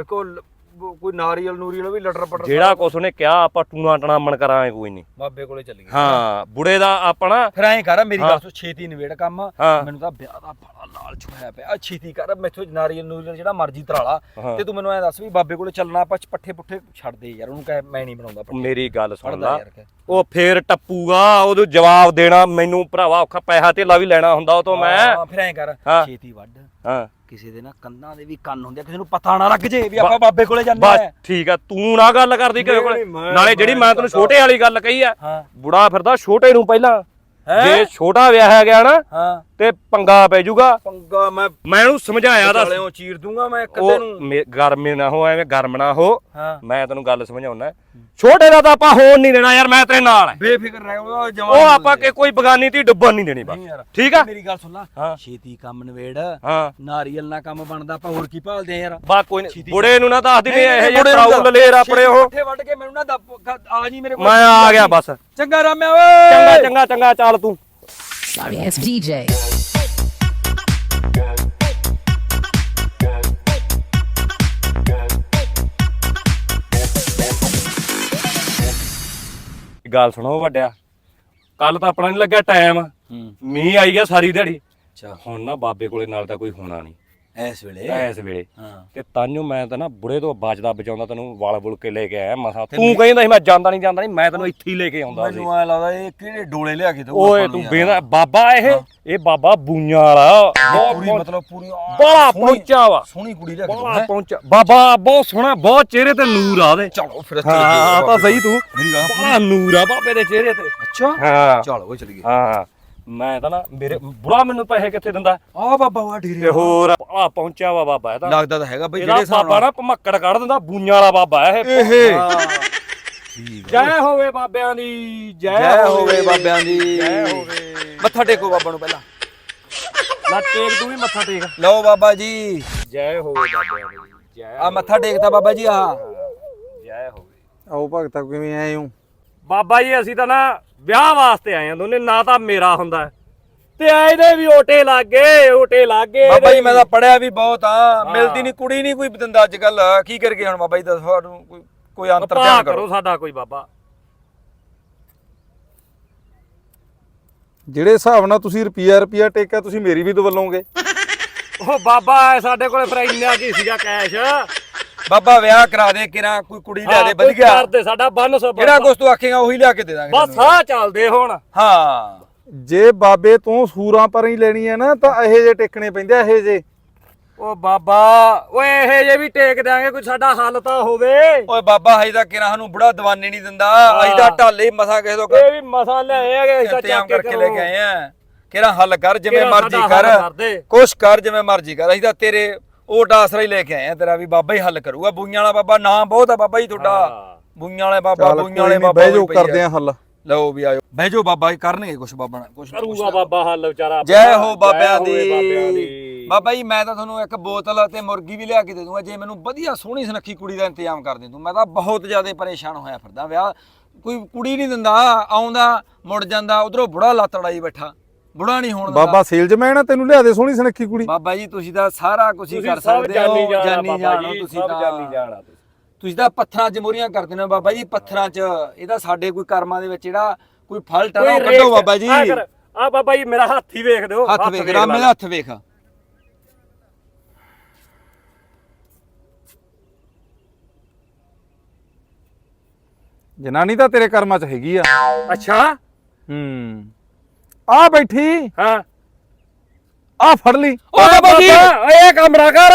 ਇੱਕ ਉਹ ਲ- ਉਹ ਕੋਈ ਨਾਰੀਅਲ ਨੂਰੀਅਲ ਵੀ ਲਟਰ ਪਟਰ ਜਿਹੜਾ ਕੁਛ। ਉਹਨੇ ਕਿਹਾ ਆਪਾਂ ਟੂਣਾ ਟਣਾਮਣ ਕਰਾਂਗੇ ਕੋਈ ਨਹੀਂ। ਬਾਬੇ ਕੋਲੇ ਚੱਲ ਗਏ ਹਾਂ ਬੁੜੇ ਦਾ ਆਪਣਾ ਫਿਰ ਐਂ ਕਰ ਮੇਰੀ। ਗੱਲ ਸੁਣ ਛੇਤੀ ਨਿਬੇੜ ਕੰਮ। ਮੈਨੂੰ ਤਾਂ ਵਿਆਹ ਦਾ ਬੜਾ ਲਾਲਚ ਹੋਇਆ ਪਿਆ। ਆ ਛੇਤੀ ਕਰ ਮੈਥੋਂ ਨਾਰੀਅਲ ਨੂਰੀਅਲ ਜਿਹੜਾ ਮਰਜ਼ੀ ਤਰਾਲਾ। ਤੇ ਤੂੰ ਮੈਨੂੰ ਐਂ ਦੱਸ ਵੀ ਬਾਬੇ ਕੋਲੇ ਚੱਲਣਾ ਆਪਾਂ ਪੱਠੇ ਪੁੱਠੇ ਛੱਡ ਦੇ ਯਾਰ ਉਹਨੂੰ ਕਹਿ ਮੈਂ ਨਹੀਂ ਬਣਾਉਂਦਾ ਮੇਰੀ ਗੱਲ ਸੁਣ ਲਾ। ਉਹ ਫੇਰ ਟੱਪੂਗਾ ਉਹਨੂੰ ਜਵਾਬ ਦੇਣਾ ਮੈਨੂੰ ਭਰਾਵਾ ਔਖਾ ਪੈਸਾ ਧੇਲਾ ਵੀ ਲੈਣਾ ਹੁੰਦਾ ਉਹ ਤੋਂ ਮੈਂ। ਹਾਂ, ਫਿਰ ਐਂ ਕਰ। ਛੇਤੀ ਵੱਢ। ਹਾਂ। ਕਿਸੇ ਦੇ ਨਾ ਕੰਨਾਂ ਦੇ ਵੀ ਕੰਨ ਹੁੰਦੇ ਆ ਕਿਸੇ ਨੂੰ ਪਤਾ ਨਾ ਲੱਗ ਜੇ ਵੀ ਆਪਾਂ ਬਾਬੇ ਕੋਲੇ ਜਾਂਦੇ ਬਸ ਆ। ਠੀਕ ਆ ਤੂੰ ਨਾ ਗੱਲ ਕਰਦੀ ਕਿਸੇ ਕੋਲੇ। ਨਹੀਂ, ਮੈਂ ਨਾਲੇ ਜਿਹੜੀ ਮੈਂ ਤੈਨੂੰ ਛੋਟੇ ਵਾਲੀ ਗੱਲ ਕਹੀ ਆ ਹਾਂ। ਬੁੜਾ ਫਿਰਦਾ ਛੋਟੇ ਨੂੰ ਪਹਿਲਾਂ। ਹੈਂ? ਜੇ ਛੋਟਾ ਵਿਆਹਿਆ ਗਿਆ ਨਾ ਹਾਂ। ਤੇ ਪੰਗਾ ਪੈ ਜਾਊਗਾ ਪੰਗਾ ਮੈਂ ਮੈਂ ਉਹਨੂੰ ਸਮਝਾਇਆ ਦੱਸ। ਸਾਲਿਓ ਚੀਰ ਦੂੰਗਾ ਮੈਂ ਉਹ ਨੂੰ। ਮੇ- ਗਰਮ ਨਾ ਹੋ ਐਵੇਂ ਗਰਮ ਨਾ ਹੋ। ਹਾਂ। ਮੈਂ ਤੈਨੂੰ ਗੱਲ ਸਮਝਾਉਣਾ। ਛੋਟੇ ਦਾ ਤਾਂ ਆਪਾਂ ਹੋਣ ਨਹੀਂ ਦੇਣਾ ਯਾਰ ਮੈਂ ਤੇਰੇ ਨਾਲ ਐ ਬੇਫਿਕਰ ਰਹਿ ਉਹ ਜਵਾਨ ਉਹ ਆਪਾਂ ਕਿ ਕੋਈ ਬਗਾਨੀ ਤੀ ਡੁੱਬਣ ਨਹੀਂ ਦੇਣੀ ਬਸ। ਨਹੀਂ ਯਾਰ ਠੀਕ ਆ? ਮੇਰੀ ਗੱਲ ਸੁਣ ਲਾ। ਹਾਂ। ਛੇਤੀ ਕੰਮ ਨਵੇੜ ਹਾਂ। ਨਾਰੀਅਲ ਨਾਲ ਕੰਮ ਬਣਦਾ ਆਪਾਂ ਹੋਰ ਕੀ ਭਾਲਦੇ ਆ ਯਾਰ? ਬਾ ਕੋਈ ਨਹੀਂ ਬੁੜੇ ਨੂੰ ਨਾ ਦੱਸ ਦਿੰਦੇ ਇਹ ਨੂੰ ਪ੍ਰਾਊਡ ਲੇਰ ਆਪਣੇ ਉਹ। ਪੱਠੇ ਵੱਢ ਕੇ ਮੈਨੂੰ ਨਾ ਦੱਬ- ਆ ਜੀ ਮੇਰੇ ਕੋਲ। ਮੈਂ ਆ ਗਿਆ ਬਸ। ਚੰਗਾ ਰਾਮਿਆ ਓਏ। ਚੰਗਾ ਚੰਗਾ ਚੰਗਾ ਚੱਲ ਤੂੰ। Sorry, it's DJ. ਗੱਲ ਸੁਣੋ ਵੱਡਿਆ। ਕੱਲ ਤਾਂ ਆਪਣਾ ਨਹੀਂ ਲੱਗਿਆ ਟਾਈਮ ਹੂੰ। ਮੀਂਹ ਆਈ ਗਿਆ ਸਾਰੀ ਦਿਹਾੜੀ। ਅੱਛਾ। ਹੁਣ ਨਾ ਬਾਬੇ ਕੋਲੇ ਨਾਲ ਤਾਂ ਕੋਈ ਹੋਣਾ ਨਹੀਂ ਇਸ ਵੇਲੇ? ਇਸ ਵੇਲੇ। ਹਾਂ। ਤੇ ਤਾਂਯੋ ਮੈਂ ਤਾਂ ਨਾ ਬੁੜੇ ਤੋਂ ਬਚਦਾ ਬਚਾਉਂਦਾ ਤੈਨੂੰ ਵਾਲ ਬੁਲ ਕੇ ਲੈ ਕੇ ਆਇਆ। ਮਸਾ ਤੂੰ ਕਹਿੰਦਾ ਸੀ ਮੈਂ ਜਾਂਦਾ ਨਹੀਂ ਜਾਂਦਾ ਨਹੀਂ ਮੈਂ ਤੈਨੂੰ ਇੱਥੇ ਹੀ ਲੈ ਕੇ ਆਉਂਦਾ ਸੀ। ਮੈਨੂੰ ਐ ਲੱਗਦਾ ਇਹ ਕਿਹੜੇ ਡੋਲੇ ਲਿਆ ਕੇ ਦਊ ਓਏ ਤੂੰ ਬੇਦਾ ਬਾਬਾ ਇਹ? ਇਹ ਬਾਬਾ ਬੂਈਆਂ ਵਾਲਾ। ਪੂਰੀ ਮਤਲਬ ਪੂਰੀ ਬੜਾ ਪਹੁੰਚਾ ਵਾ। ਸੋਹਣੀ ਕੁੜੀ ਲਿਆ ਕੇ ਬੜਾ? ਪਹੁੰਚਾ ਬਾਬਾ ਬਹੁਤ ਸੋਹਣਾ ਬਹੁਤ ਚਿਹਰੇ ਤੇ ਨੂਰ ਆ ਉਹਦੇ। ਚਲੋ ਫਿਰ ਹਾਂ ਤਾਂ ਸਹੀ ਤੂੰ। ਮੇਰੀ ਗੱਲ ਬੜਾ ਨੂਰ ਆ ਬਾਬੇ ਦੇ ਚਿਹਰੇ ਤੇ। ਅੱਛਾ। ਹਾਂ। ਚਲ ਓਏ ਚਲੀ ਗਈ ਹਾਂ। ਮੈਂ ਤਾਂ ਨਾ ਮੇਰੇ ਬੁੜਾ ਮੈਨੂੰ ਪੈਸੇ ਕਿੱਥੇ ਦਿੰਦਾ? ਆ ਬਾਬਾ ਵਾ ਤੇ ਢੀਰੇ ਹੋਰ ਆ ਪਹੁੰਚਿਆ ਵਾ ਬਾਬਾ ਇਹ ਤਾਂ ਲੱਗਦਾ ਤਾਂ ਹੈਗਾ ਬਈ ਇਹਦਾ ਜਿਹੜੇ ਹਿਸਾਬ ਬਾਬਾ ਨਾਲ ਨਾ ਭਮੱਕੜ ਕੱਢ ਦਿੰਦਾ ਬੂਈਆਂ ਵਾਲਾ ਬਾਬਾ ਇਹ। ਇਹ ਜੈ ਹੋਵੇ ਬਾਬਿਆਂ ਦੀ ਜੈ ਜੈ ਹੋਵੇ ਬਾਬਿਆਂ ਦੀ। ਜੈ ਹੋਵੇ। ਮੱਥਾ ਟੇਕੋ ਬਾਬਾ ਨੂੰ ਪਹਿਲਾਂ। ਲੈ ਟੇਕ ਤੂੰ ਵੀ ਮੱਥਾ ਟੇਕ। ਲਓ ਬਾਬਾ ਜੀ। ਜੈ ਹੋਵੇ ਬਾਬਿਆਂ ਦੀ ਜੈ ਆ ਮੱਥਾ ਟੇਕਤਾ ਬਾਬਾ ਜੀ ਆ ਜੈ ਹੋਵੇ। ਆਓ ਭਗਤਾ ਕਿਵੇਂ ਆਏ ਹੋ? ਬਾਬਾ ਜੀ ਅਸੀਂ ਤਾਂ ਨਾ ਵਿਆਹ ਵਾਸਤੇ ਆਏ ਆ ਦੋਨੇ ਨਾ ਤਾਂ ਮੇਰਾ ਹੁੰਦਾ। ਤੇ ਇਹਦੇ ਵੀ ਓਟੇ ਲੱਗੇ ਓਟੇ ਲੱਗੇ ਬਾਬਾ ਜੀ ਮੈਂ ਤਾਂ ਪੜਿਆ ਵੀ ਬਹੁਤ ਆ। ਮਿਲਦੀ ਨਹੀਂ ਕੁੜੀ ਨਹੀਂ ਕੋਈ ਦਿੰਦਾ ਅੱਜ ਕੱਲ ਕੀ ਕਰਗੇ ਹੁਣ ਬਾਬਾ ਜੀ ਦੱਸੋ ਸਾਨੂੰ ਕੋਈ ਕੋਈ ਅੰਤਰ ਧਿਆਨ ਕਰੋ ਕਰੋ। ਸਾਡਾ ਕੋਈ ਬਾਬਾ। ਜਿਹੜੇ ਹਿਸਾਬ ਨਾਲ ਤੁਸੀਂ ਰੁਪਿਆ ਰੁਪਿਆ ਟੇਕਿਆ ਤੁਸੀਂ ਮੇਰੀ ਵੀ ਦਵਲੋਗੇ। ਉਹ ਬਾਬਾ ਸਾਡੇ ਕੋਲੇ ਫਿਰ ਇੰਨਾ ਕੀ ਸੀਗਾ ਕੈਸ਼ ਬਾਬਾ ਵਿਆਹ ਕਰਾ ਦੇ ਕਿਰਾ ਕੋਈ ਕੁੜੀ ਲਿਆ ਦੇ ਵਧੀਆ। ਕਰਦੇ ਸਾਡਾ 1200 ਜਿਹੜਾ ਕੁਛ ਤੂੰ ਆਖੇਗਾ ਉਹੀ ਲਿਆ ਕੇ ਦੇ ਦਾਂਗੇ ਬਸ। ਆ ਚੱਲਦੇ ਹੁਣ। ਹਾਂ। ਜੇ ਬਾਬੇ ਤੋਂ ਸੂਰਾਂ ਪਰ ਹੀ ਲੈਣੀ ਹੈ ਨਾ ਤਾਂ ਇਹੋ ਜੇ ਟੇਕਣੇ ਪੈਂਦੇ ਆ ਇਹੋ ਜੇ ਉਹ ਬਾਬਾ ਓਏ ਇਹ ਜੇ ਵੀ ਟੇਕ ਦਿਆਂਗੇ ਕੋਈ ਸਾਡਾ ਹੱਲ ਤਾਂ ਹੋਵੇ। ਓਏ ਬਾਬਾ ਹਜੇ ਤਾਂ ਕਿਰਾ ਸਾਨੂੰ ਬੁੜਾ ਦਵਾਨੇ ਨਹੀਂ ਦਿੰਦਾ। ਅਸੀਂ ਤਾਂ ਢਾਲੇ ਮਸਾ ਕਿਸੇ ਤੋਂ ਇਹ ਵੀ ਮਸਾ ਲਿਆਏ ਹੈਗੇ ਅਸੀਂ ਤਾਂ ਚੱਕ ਕੇ ਕਰਕੇ ਲੈ ਕੇ ਆਏ ਆ। ਕਿਰਾ ਹੱਲ ਕਰ ਜਿਵੇਂ ਕਿਹੜਾ ਮਰਜ਼ੀ ਕਰ। ਕੁਛ ਕਰ ਜਿਵੇਂ ਮਰਜ਼ੀ ਕਰ। ਅਸੀਂ ਤਾਂ ਤੇਰੇ ਓਟ ਆਸਰਾ ਹੀ ਲੈ ਕੇ ਆਏ ਆ ਤੇਰਾ ਵੀ ਬਾਬਾ ਹੀ ਹੱਲ ਕਰੂਗਾ। ਬੂਈਆਂ ਵਾਲਾ ਬਾਬਾ ਨਾਮ ਬਹੁਤ ਆ ਬਾਬਾ ਜੀ ਤੁਹਾਡਾ। ਹਾਂ। ਬੂਈਆਂ ਵਾਲੇ ਬਾਬਾ ਚੱਲ ਬੂਈਆਂ ਵਾਲੇ ਨੀ, ਬਾਬਾ ਬਹਿ ਆ। ਕਰਦੇ ਆ ਹੱਲ। ਲਓ ਵੀ ਆਇਓ। ਬਹਿ ਜਾਓ ਬਾਬਾ ਜੀ ਕਰਨਗੇ ਕੁਛ ਬਾਬਾ ਨਾਲ ਕੁਛ ਨਾ ਕੁਛ ਕਰੂਗਾ ਬਾਬਾ ਹੱਲ ਵਿਚਾਰਾ ਜੈ। ਹੋ ਬਾਬਿਆਂ ਜੈ ਹੋਵੇ ਬਾਬਿਆਂ ਦੀ। ਦੀ ਬਾਬਾ ਜੀ ਮੈਂ ਤਾਂ ਤੁਹਾਨੂੰ ਇੱਕ ਬੋਤਲ ਤੇ ਮੁਰਗੀ ਵੀ ਲਿਆ ਕੇ ਦੇ ਦੂੰਗਾ। ਜੇ ਮੈਨੂੰ ਵਧੀਆ ਸੋਹਣੀ ਸੁਨੱਖੀ ਕੁੜੀ ਦਾ ਇੰਤਜ਼ਾਮ ਕਰ ਦੇ ਤੂੰ ਮੈਂ ਤਾਂ ਬਹੁਤ ਜ਼ਿਆਦਾ ਪਰੇਸ਼ਾਨ ਹੋਇਆ ਫਿਰਦਾ ਵਿਆਹ। ਕੋਈ ਕੁੜੀ ਨਹੀਂ ਦਿੰਦਾ ਆਉਂਦਾ ਮੁੜ ਜਾਂਦਾ ਉਧਰੋਂ ਬੁੜਾ ਲੱਤ ਅੜਾਈ ਬੈਠਾ। ਬੁੜਾ ਨਹੀਂ ਹੋਣ ਦਿੰਦਾ। ਬਾਬਾ ਸੇਲਜ਼ਮੈਨ ਆ ਤੈਨੂੰ ਲਿਆ ਦੇ ਸੋਹਣੀ ਸੁਨੱਖੀ ਕੁੜੀ। ਬਾਬਾ ਜੀ ਤੁਸੀਂ ਤਾਂ ਸਾਰਾ ਕੁਝ ਹੀ ਕਰ ਸਕਦੇ ਹੋ ਜਾਨੀ ਜਾਣੋ ਤੁਸੀਂ ਤਾਂ ਜਾਨੀ ਜਾਣਾ ਤੁਸੀਂ। ਤੁਸੀਂ ਤਾਂ ਪੱਥਰਾਂ 'ਚ ਮੋਰੀਆਂ ਕਰਦੇ ਨੇ ਬਾਬਾ ਜੀ ਪੱਥਰਾਂ 'ਚ। ਇਹਦਾ ਸਾਡੇ ਕੋਈ ਕਰਮਾਂ ਦੇ ਵਿੱਚ ਜਿਹੜਾ ਕੋਈ ਫਲ ਟਾਣਾ ਉਹ ਕੱਢੋ ਬਾਬਾ ਜੀ। ਆ ਕਰ ਆ ਬਾਬਾ ਜੀ ਮੇਰਾ ਹੱਥ ਹੀ ਵੇਖ ਦਿਓ ਹੱਥ ਵੇਖ ਰਾਮੇ ਦਾ ਹੱਥ ਵੇਖ। ਜਨਾਨੀ ਤਾਂ ਤੇਰੇ ਕਰਮਾਂ 'ਚ ਹੈਗੀ ਆ। ਅੱਛਾ? ਹੂੰ। ਆ ਬੈਠੀ। ਹਾਂ। ਆ ਫੜ ਲਈ। ਓ ਬਾਬਾ ਜੀ ਇਹ ਕੰਮ ਨਾ ਕਰ।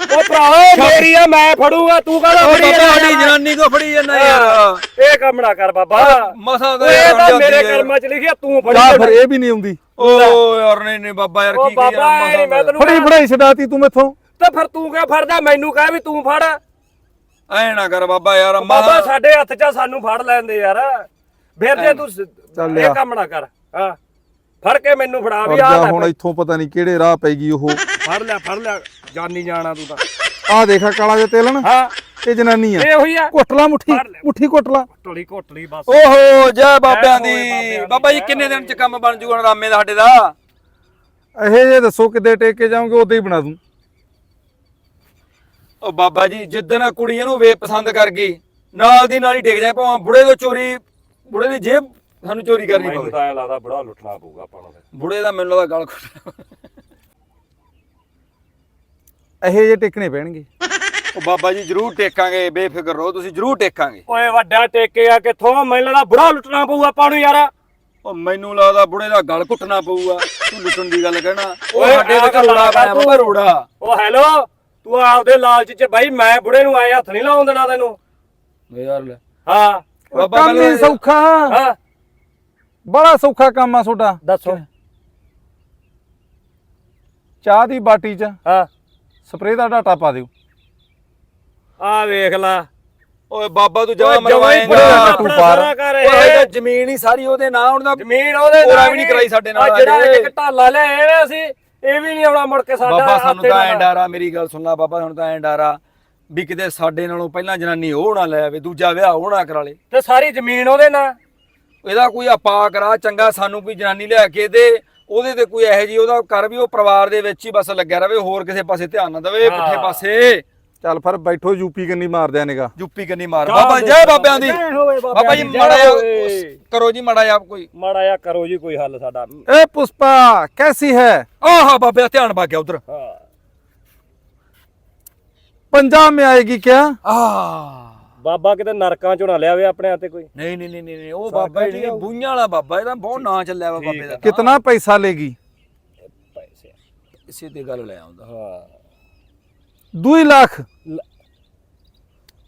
ਉਹ ਭਰਾਵਾ ਮੇਰੀ ਆ ਮੈਂ ਫੜੂਗਾ ਤੂੰ ਕਾਹਦਾ ਫੜੀ ਜਾਂਦਾ? ਸਾਡੀ ਜਨਾਨੀ ਕੋ ਫੜੀ ਜਾਂਦਾ ਯਾਰ। ਇਹ ਕੰਮ ਨਾ ਕਰ ਬਾਬਾ। ਮਸਾ ਦਾ ਇਹ ਯਾਰ ਤਾਂ ਮੇਰੇ ਯਾਰ। ਕਰਮਾਂ ਚ ਲਿਖਿਆ ਤੂੰ ਫੜੀ ਜਾ। ਫਿਰ ਇਹ ਵੀ ਨਹੀਂ ਆਉਂਦੀ। ਓ ਯਾਰ ਨਹੀਂ ਨਹੀਂ ਬਾਬਾ ਯਾਰ ਉਹ ਕੀ ਬਾਬਾ ਕਰੀ ਇਹ ਨੀ ਮੈਂ ਤੈਨੂੰ ਫੜੀ ਫੜਾਈ ਛਡਾਤੀ ਤੂੰ ਮੈਥੋਂ। ਤੇ ਫਿਰ ਤੂੰ ਕਿਉਂ ਫੜਦਾ? ਮੈਨੂੰ ਕਹਿ ਵੀ ਤੂੰ ਫੜ। ਐ ਨਾ ਕਰ ਬਾਬਾ ਯਾਰ ਬਾਬਾ ਮਸਾ ਸਾਡੇ ਹੱਥ 'ਚ ਸਾਨੂੰ ਫੜ ਲੈਂਦੇ ਯਾਰ। ਫਿਰ ਜੇ ਤੂੰ ਇਹ। ਕੰਮ ਨਾ ਕਰ। ਹਾਂ। ਫੜ ਕੇ ਮੈਨੂੰ ਫੜਾ ਵੀ ਆ ਹੁਣ ਇੱਥੋਂ ਪਤਾ ਨਹੀਂ ਕਿਹੜੇ ਰਾਹ ਪੈ ਗਈ ਉਹ। ਫੜ ਲਿਆ ਫੜ ਲਿਆ ਜਾਨੀ ਜਾਣਾ ਤੂੰ ਤਾਂ। ਆ ਦੇਖਾ ਕਾਲਾ ਜਿਹਾ ਤੇਲ ਨਾ ਹਾਂ। ਇਹ ਜਨਾਨੀ ਆ। ਇਹ ਹੋਈ ਆ। ਕੁੱਟ ਲਾ। ਮੁੱਠੀ। ਮੁੱਠੀ ਕੁੱਟ ਲਾ ਟੋਲੀ ਘੋਟਲੀ ਬਸ। ਓਹੋ ਜੈ ਬਾਬਿਆਂ ਦੀ। ਬਾਬਾ ਜੀ ਕਿੰਨੇ ਦਿਨ ਚ ਕੰਮ ਬਣ ਜੂਗਾ ਰਾਮੇ ਦਾ ਸਾਡੇ ਦਾ? ਇਹ ਜੇ ਦੱਸੋ ਕਿੱਦੇ ਟੇਕ ਕੇ ਜਾਓਗੇ ਉਦੋਂ ਹੀ ਬਣਾ ਦੂੰ। ਓ ਬਾਬਾ ਜੀ ਜਿੱਦਣ ਕੁੜੀ ਇਹਨੂੰ ਵੇ ਪਸੰਦ ਕਰ ਗਈ ਨਾਲ ਦੀ ਨਾਲ ਹੀ ਟਿਕ ਜਾਏ ਭਾਵੇਂ ਬੁੜੇ ਤੋਂ ਚੋਰੀ ਬੁੜੇ ਦੀ ਜੇਬ ਸਾਨੂੰ ਚੋਰੀ ਕਰਨੀ ਮੈਨੂੰ ਪਵੇ। ਤਾਂ ਐਂ ਲੱਗਦਾ ਬੜਾ ਲੁੱਟਣਾ ਪਊਗਾ ਆਪਾਂ ਨੂੰ ਫਿਰ। ਬੁੜੇ ਦਾ ਮੈਨੂੰ ਲੱਗਦਾ ਗਲ ਘੁੱਟ ਇਹ ਜੇ ਟੇਕਣੇ ਪੈਣਗੇ। ਓ ਬਾਬਾ ਜੀ ਜਰੂਰ ਟੇਕਾਂਗੇ ਬੇਫਿਕਰ ਰਹੋ ਤੁਸੀਂ ਜਰੂਰ ਟੇਕਾਂਗੇ। ਓਏ ਵੱਡਾ ਟੇਕੇ ਆ ਕਿੱਥੋਂ ਮੈਨੂੰ ਲੱਗਦਾ ਬੜਾ ਲੁੱਟਣਾ ਪਊ ਆਪਾਂ ਨੂੰ ਯਾਰ। ਓ ਮੈਨੂੰ ਲੱਗਦਾ ਬੁੜੇ ਦਾ ਗਲ ਘੁੱਟਣਾ ਪਊਗਾ ਤੂੰ ਲੁੱਟਣ ਦੀ ਗੱਲ ਕਹਿਣਾ। ਉਹ ਓਏ, ਸਾਡੇ ਆਹ ਵਿੱਚ ਗੱਲ ਰੋੜਾ ਕਰ ਪਾਇਆ ਤੂੰ। ਬਾਬਾ ਰੋੜਾ। ਉਹ ਹੈਲੋ ਤੂੰ ਆਪਦੇ ਲਾਲਚ ਚ ਬਾਈ ਮੈਂ ਬੁੜੇ ਨੂੰ ਆਏ ਹੱਥ ਨਹੀਂ ਲਾਉਣ ਦੇਣਾ ਤੈਨੂੰ। ਓ ਯਾਰ ਲੈ। ਹਾਂ। ਬਾਬਾ ਕੰਮ ਹੀ ਪਹਿਲਾਂ- ਸੌਖਾ। ਹਾਂ। ਬੜਾ ਸੌਖਾ ਕੰਮ ਆ ਤੁਹਾਡਾ। ਦੱਸੋ। ਚਾਹ ਦੀ ਬਾਟੀ 'ਚ ਹਾਂ। ਸਪਰੇਅ ਦਾ ਡਾਟਾ ਪਾ ਦਿਓ। ਆ ਵੇਖ ਲਾ। ਓਏ ਬਾਬਾ ਤੂੰ ਜਵਾ ਮਰਵਾਏਂਗਾ। ਤੂੰ ਪਾਰ। ਓਏ ਇਹ। ਤਾਂ ਜ਼ਮੀਨ ਹੀ ਸਾਰੀ ਉਹਦੇ ਨਾਂ ਹੁਣ ਦਾ ਜ਼ਮੀਨ ਉਹਦੇ ਨਾਲ ਵੀ ਨਹੀਂ ਕਰਾਈ ਸਾਡੇ ਨਾਲ ਜਿਹੜਾ। ਇੱਕ ਢਾਲਾ ਲੈ ਆਏ ਅਸੀਂ ਇਹ ਵੀ ਨਹੀਂ ਆਉਣਾ ਮੁੜ ਕੇ ਸਾਡਾ ਬਾਬਾ ਸਾਨੂੰ ਤਾਂ। ਐਂ ਡਾਰਾ ਮੇਰੀ ਗੱਲ ਸੁਣ ਲੈ ਬਾਬਾ ਸਾਨੂੰ ਤਾਂ ਐਂ ਡਾਰਾ ਵੀ ਕਿਤੇ ਸਾਡੇ ਨਾਲੋਂ ਪਹਿਲਾਂ ਜਨਾਨੀ ਉਹ ਨਾ ਲੈ ਆਵੇ ਦੂਜਾ ਵਿਆਹ ਉਹ ਨਾ ਕਰਾ ਲੇ। ਤੇ ਸਾਰੀ ਜ਼ਮੀਨ ਉਹਦੇ ਨਾਲ ਇਹਦਾ ਕੋਈ ਆਪਾ ਕਰਾ ਚੰਗਾ ਸਾਨੂੰ ਕੋਈ ਜਨਾਨੀ ਲਿਆ ਕੇ ਦੇ ਉਹਦੇ ਤੇ ਕੋਈ ਇਹੋ ਜੀ ਉਹਦਾ ਕਰ ਵੀ ਉਹ ਪਰਿਵਾਰ ਦੇ ਵਿੱਚ ਹੀ ਬਸ ਲੱਗਿਆ ਰਵੇ ਹੋਰ ਕਿਸੇ ਪਾਸੇ ਧਿਆਨ ਨਾ ਦੇਵੇ ਹਾਂ। ਪੁੱਠੇ ਪਾਸੇ ਚੱਲ ਫਿਰ ਬੈਠੋ ਯੂਪੀ ਕੰਨੀ ਮਾਰਦਿਆ ਨਿਗਾ ਜੁੱਪੀ ਕੰਨੀ ਮਾਰ ਬਾਬਾ ਜੈ ਬਾਬਿਆਂ ਦੀ ਜੈ ਹੋਵੇ ਬਾਬਿਆਂ ਬਾਬਾ ਜੀ ਦੀ, ਜੈ ਮਾੜਾ ਜਿਹਾ ਹੋਵੇ। ਕਰੋ ਜੀ ਮਾੜਾ ਜਿਹਾ ਕੋਈ ਮਾੜਾ ਜਿਹਾ ਕਰੋ ਜੀ ਕੋਈ ਹੱਲ ਸਾਡਾ ए पुष्पा कैसी है ਆਹਾ ਬਾਬੇ ਦਾ ਧਿਆਨ ਭੱਗ ਗਿਆ ਉਧਰ ਹਾਂ पंजाब में आएगी क्या ਆਹ ਬਾਬਾ ਕਿਤੇ ਨਰਕਾਂ ਚੋਂ ਨਾ ਲਿਆ ਆਪਣੇ ਹੱਥੇ ਕੋਈ। ਨਹੀਂ ਨਹੀਂ ਨਹੀਂ ਨਹੀਂ ਉਹ ਬਾਬਾ ਹੀ ਨਹੀਂ ਬੂਈਆਂ ਵਾਲਾ ਬਾਬਾ ਇਹਦਾ ਬਹੁਤ ਨਾਂ ਚੱਲਿਆ ਵਾ ਬਾਬੇ ਦਾ ਕਿਤਨਾ ਪੈਸਾ ਲੇਗੀ ਪੈਸੇ। ਇਸੇ ਗੱਲ ਲੈ ਆਉਂਦਾ। ਹਾਂ। 2 ਲੱਖ।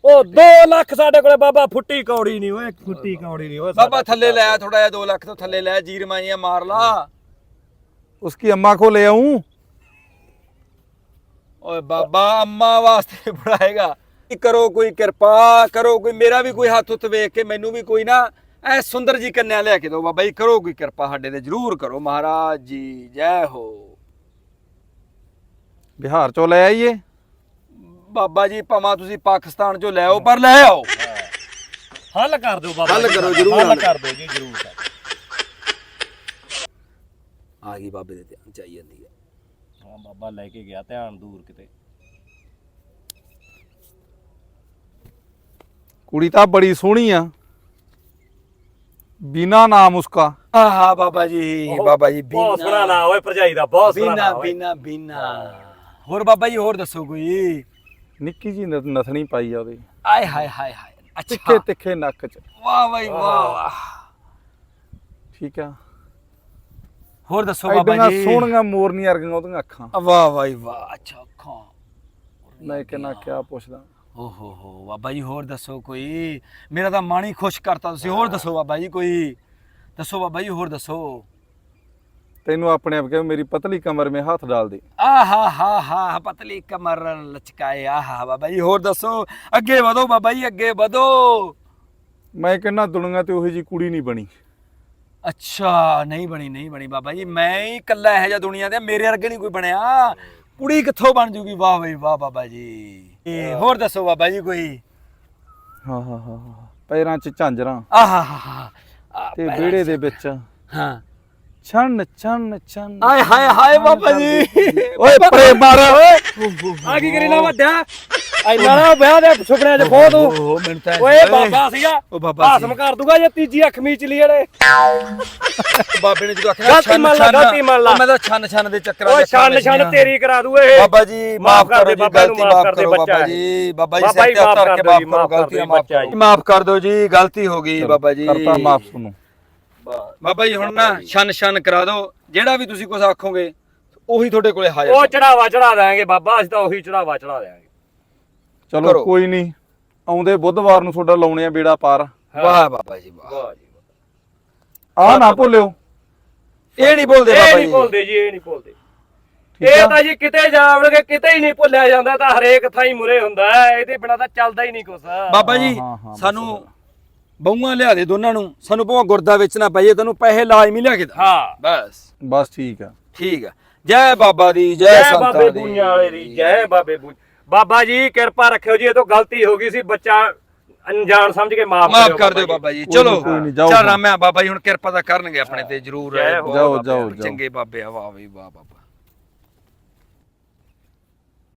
ਉਹ 2 ਲੱਖ ਸਾਡੇ ਕੋਲੇ ਬਾਬਾ ਫੁੱਟੀ ਕੌੜੀ ਨਹੀਂ ਓਏ। ਫੁੱਟੀ ਕੌੜੀ ਨਹੀਂ ਓਏ ਬਾਬਾ ਥੱਲੇ ਲੈ ਥੋੜਾ ਜਿਹਾ 2 ਲੱਖ ਤੋਂ ਥੱਲੇ ਲੈ ਜੀਰ ਮਾਈਆਂ ਮਾਰ ਲਾ। ਉਸकी ਅੰਮਾ ਕੋ ਲੈ ਆਉਂ ਓਏ ਬਾਬਾ ਅੰਮਾ ਵਾਸਤੇ ਬੁਲਾਏਗਾ। ਕਿ ਕਰੋ ਕੋਈ ਕਿਰਪਾ ਕਰੋ ਕੋਈ ਮੇਰਾ ਵੀ ਕੋਈ ਹੱਥ ਉੱਤ ਵੇਖ ਕੇ ਮੈਨੂੰ ਵੀ ਕੋਈ ਨਾ ਐ ਸੁੰਦਰ ਜੀ ਕੰਨਿਆ ਲੈ ਕੇ ਦੋ ਬਾਬਾ ਜੀ ਕਰੋ ਕੋਈ ਕਿਰਪਾ ਸਾਡੇ ਤੇ ਜਰੂਰ ਕਰੋ। ਮਹਾਰਾਜ ਜੀ ਜੈ ਹੋ। ਬਿਹਾਰ ਚੋਂ ਲੈ ਆਈਏ? ਬਾਬਾ ਜੀ ਭਾਵੇਂ ਤੁਸੀਂ ਪਾਕਿਸਤਾਨ ਚੋਂ ਲੈ ਆਓ ਪਰ ਲੈ ਆਓ। ਹੱਲ ਕਰ ਦਿਓ ਬਾਬਾ ਹੱਲ ਕਰੋ ਜਰੂਰ ਹੱਲ ਕਰ ਦਿਓ ਜੀ ਜਰੂਰ ਆ ਗਈ ਬਾਬੇ ਦੇ ਧਿਆਨ ਚਾਹੀ ਜਾਂਦੀ ਹੈ ਬਾਬਾ ਲੈ ਕੇ ਗਿਆ ਧਿਆਨ ਦੂਰ ਕਿਤੇ। ਕੁੜੀ ਤਾਂ ਬੜੀ ਸੋਹਣੀ ਆ। ਬਿਨਾ ਨਾਮ ਉਸਕਾ। ਆਹਾ ਬਾਬਾ ਜੀ ਬਾਬਾ ਜੀ ਬਹੁਤ ਸੋਹਣਾ ਨਾਂ ਓਏ ਭਰਜਾਈ ਦਾ ਬਹੁਤ ਸੋਹਣਾ ਬੀਨਾ ਨਾਂ ਹੋਰ ਬਾਬਾ ਜੀ ਹੋਰ ਦੱਸੋ ਕੋਈ? ਨਿੱਕੀ ਜੀ ਨ- ਪਾਈ ਆ ਉਹਦੀ। ਆਏ ਹਾਏ ਹਾਏ ਹਾਏ। ਤਿੱਖੇ ਤਿੱਖੇ ਨੱਕ 'ਚ। ਵਾਹ ਬਾਈ ਵਾਹ ਠੀਕ ਆ। ਹੋਰ ਦੱਸੋ ਬਾਬਾ ਜੀ। ਸੋਹਣੀਆਂ ਮੋਰਨੀਆਂ ਵਰਗੀਆਂ ਉਹਦੀਆਂ ਅੱਖਾਂ। ਵਾਹ ਬਾਈ ਵਾਹ। ਅੱਛਾ ਅੱਖਾਂ। ਮੈਂ ਕਿਹਾ ਨਾ ਕਿਆ ਪੁੱਛਦਾ। ਓਹੋ ਹੋ ਬਾਬਾ ਜੀ ਹੋਰ ਦੱਸੋ ਕੋਈ? ਮੇਰਾ ਤਾਂ ਮਨ ਹੀ ਖੁਸ਼ ਕਰਤਾ ਤੁਸੀਂ। ਹੋਰ ਦੱਸੋ ਬਾਬਾ ਜੀ ਕੋਈ? ਦੱਸੋ ਬਾਬਾ ਜੀ ਹੋਰ ਦੱਸੋ? ਤੈਨੂੰ ਆਪਣੇ ਆਪ ਕਿਹਾ ਮੇਰੀ ਪਤਲੀ ਕਮਰ ਮੇ ਹੱਥ ਡਾਲ ਦੇ। ਆਹਾ ਹਾ ਹਾ ਪਤਲੀ ਕਮਰ ਲਚਕਾਏ। ਆਹਾ ਬਾਬਾ ਜੀ ਹੋਰ ਦੱਸੋ? ਅੱਗੇ ਵਧੋ ਬਾਬਾ ਜੀ ਅੱਗੇ ਵਧੋ। ਮੈਂ ਕਹਿੰਦਾ ਦੁਨੀਆ ਤੇ ਉਹੀ ਜੀ ਕੁੜੀ ਨਹੀਂ ਬਣੀ। ਅੱਛਾ ਨਹੀਂ ਬਣੀ ਨਹੀਂ ਬਣੀ ਬਾਬਾ ਜੀ। ਮੈਂ ਹੀ ਇਕੱਲਾ ਇਹ ਜਿਹਾ ਦੁਨੀਆ ਦੇ ਮੇਰੇ ਅਰਗੇ ਨਹੀਂ ਕੋਈ ਬਣਿਆ। ਕੁੜੀ ਕਿੱਥੋਂ ਬਣ ਜੂਗੀ? ਵਾਹ ਬਈ ਵਾਹ ਬਾਬਾ ਜੀ। ਇਹ ਹੋਰ ਦੱਸੋ ਬਾਬਾ ਜੀ ਕੋਈ? ਹਾਂ ਹਾਂ ਹਾਂ ਹਾਂ। ਪੈਰਾਂ 'ਚ ਝਾਂਜਰਾਂ। ਆਹਾ ਹਾ ਹਾ ਤੇ ਵਿਹੜੇ ਦੇ ਵਿੱਚ। ਹਾਂ। ਛਣ ਛਣ ਛਣ ਆਏ ਹਾਏ ਹਾਏ ਬਾਬਾ ਜੀ। ਓਏ ਪਰੇ ਮਾਰ। ਆ ਕੀ ਕਰੀ ਨਾ ਵੱਡਿਆ ਇੰਨਾ ਨਾ ਵਿਆਹ ਦੇ ਸੁਪਨੇ ਚ ਖੋ ਤੂੰ। ਓਹ ਮੈਨੂੰ ਤਾਂ ਓਏ ਬਾਬਾ ਸੀਗਾ। ਉਹ ਬਾਬਾ ਸੀ। ਹਾਸਮ ਕਰ ਦੂਗਾ ਜੇ ਤੀਜੀ ਅੱਖ ਮੀਚ ਲਈ ਇਹਨੇ ਬਾਬੇ ਨੇ ਜਦੋਂ ਆਖਿਆ ਮੰਨ ਲਾ, ਗਲਤੀ ਮੰਨ ਲਾ। ਮੈਂ ਤਾਂ ਛੰਨ ਛੰਨ ਦੇ ਚੱਕਰਾਂ ਓਏ ਛੰਨ ਵੱਜੀਆਂ। ਤੇਰੀ ਕਰਾ ਦੂ ਇਹ। ਬਾਬਾ ਜੀ ਮਾਫ਼ ਕਰ ਜੀ ਬਾਬਾ ਨੂੰ ਗਲਤੀ ਮਾਫ਼ ਕਰ ਦੇ, ਕਰੋ ਬੱਚਾ ਬਾਬਾ। ਜੀ। ਬਾਬਾ ਜੀ ਸਿਰ ਤੇ ਹੱਥ ਮਾਫ਼ ਰੱਖ ਕੇ ਮਾਫ ਕਰੋ ਕਰੋ। ਮਾਫ ਕਰ। ਦਿਓ ਜੀ। ਗਲਤੀ ਹੋ ਗਈ ਬਾਬਾ ਜੀ। ਕਰਤਾ ਮਾਫ ਸੁਣੋ ਬਾਬਾ ਜੀ ਹੁਣ ਨਾ ਛੰਨ ਛੰਨ ਕਰਾ ਦਿਓ। ਜਿਹੜਾ ਵੀ ਤੁਸੀਂ ਕੁਝ ਆਖੋਗੇ ਉਹੀ ਤੁਹਾਡੇ ਕੋਲੇ ਹਾਜ਼ਰ ਉਹ ਚੜਾਵਾ ਚੜਾ ਦੇਾਂਗੇ ਬਾਬਾ ਅਸੀਂ ਤਾਂ ਉਹੀ ਚੜਾਵਾ ਚੜਾ ਦੇਾਂਗੇ ਚਲੋ। ਕੋਈ ਨਹੀਂ। ਆਉਂਦੇ ਬੁੱਧਵਾਰ ਨੂੰ ਤੁਹਾਡਾ ਲਾਉਣੇ ਆ ਬੇੜਾ ਪਾਰ। ਵਾਹ ਬਾਬਾ ਜੀ ਵਾਹ। ਆ ਨਾ ਭੁੱਲਿਓ। ਇਹ ਨਹੀਂ ਬੋਲਦੇ ਇਹ ਬਾਬਾ ਨਹੀਂ ਜੀ। ਭੁੱਲਦੇ ਜੀ ਇਹ ਨਹੀਂ ਭੁੱਲਦੇ। ਠੀਕ ਇਹ ਤਾਂ ਜੀ ਕਿਤੇ ਜਾਵਣਗੇ ਕਿਤੇ ਹੀ ਨਹੀਂ ਭੁੱਲਿਆ ਜਾਂਦਾ ਤਾਂ ਹਰੇਕ ਥਾਈ ਮੁਰੇ ਹੁੰਦਾ ਹੈ ਇਹਦੇ ਬਿਨਾ ਤਾਂ ਚੱਲਦਾ ਹੀ ਨਹੀਂ ਕੁਛ। ਬਾਬਾ ਜੀ ਸਾਨੂੰ ਬਹੂਆਂ ਲਿਆ ਦੇ ਦੋਨਾਂ ਨੂੰ। ਸਾਨੂੰ ਭਾਵੇਂ ਗੁਰਦਾ ਵਿੱਚ ਨਾ ਪਈਏ ਤੈਨੂੰ ਪੈਸੇ ਲਾਜ਼ਮੀ ਲਿਆ ਕੇ ਦੇ ਹਾਂ ਬਸ। ਬਸ ਠੀਕ ਆ। ਠੀਕ ਆ। ਜੈ ਬਾਬਾ ਦੀ ਜੈ ਜੈ ਸੰਤਾਂ ਬਾਬੇ ਦੀ। ਬੂਈਆਂ ਵਾਲੇ ਦੀ ਜੈ ਬਾਬੇ ਬੂ ਬਾਬਾ ਜੀ ਕਿਰਪਾ ਰੱਖਿਓ ਜੀ ਇਹ ਤੋਂ ਗਲਤੀ ਹੋ ਗਈ ਸੀ। ਬੱਚਾ ਅਣਜਾਣ ਸਮਝ ਕੇ ਮਾਫ ਮਾਫ ਕਰ ਦਿਓ ਬਾਬਾ ਜੀ। ਕੋਈ ਚਲੋ ਕੋਈ ਨੀ, ਜਾਓ ਚੱਲ ਹੁਣ। ਰਾਮਿਆ ਬਾਬਾ ਜੀ ਹੁਣ ਕਿਰਪਾ ਤਾਂ ਕਰਨਗੇ ਆਪਣੇ ਤੇ ਜਰੂਰ ਜੈ ਹੋ ਜਾਓ, ਬਾਬੇ, ਜਾਓ, ਜਾਓ। ਚੰਗੇ ਬਾਬੇ ਆ ਵਾਹ ਵੀ ਵਾਹ ਬਾਬਾ